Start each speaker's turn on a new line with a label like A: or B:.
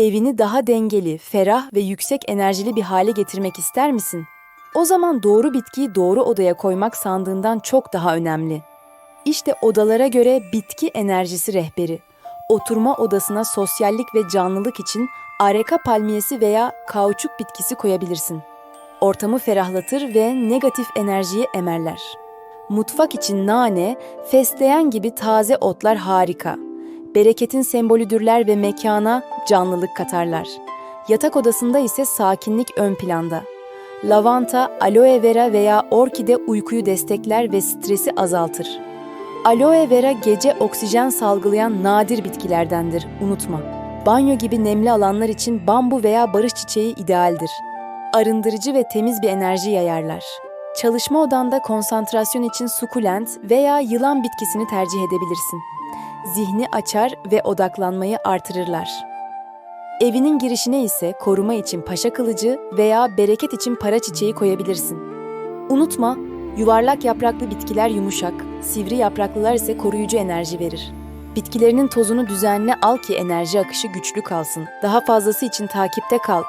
A: Evini daha dengeli, ferah ve yüksek enerjili bir hale getirmek ister misin? O zaman doğru bitkiyi doğru odaya koymak sandığından çok daha önemli. İşte odalara göre bitki enerjisi rehberi. Oturma odasına sosyallik ve canlılık için areka palmiyesi veya kauçuk bitkisi koyabilirsin. Ortamı ferahlatır ve negatif enerjiyi emerler. Mutfak için nane, fesleğen gibi taze otlar harika. Bereketin sembolüdürler ve mekana canlılık katarlar. Yatak odasında ise sakinlik ön planda. Lavanta, aloe vera veya orkide uykuyu destekler ve stresi azaltır. Aloe vera gece oksijen salgılayan nadir bitkilerdendir, unutma. Banyo gibi nemli alanlar için bambu veya barış çiçeği idealdir. Arındırıcı ve temiz bir enerji yayarlar. Çalışma odanda konsantrasyon için sukulent veya yılan bitkisini tercih edebilirsin. Zihni açar ve odaklanmayı artırırlar. Evinin girişine ise koruma için paşa kılıcı veya bereket için para çiçeği koyabilirsin. Unutma, yuvarlak yapraklı bitkiler yumuşak, sivri yapraklılar ise koruyucu enerji verir. Bitkilerinin tozunu düzenli al ki enerji akışı güçlü kalsın. Daha fazlası için takipte kal.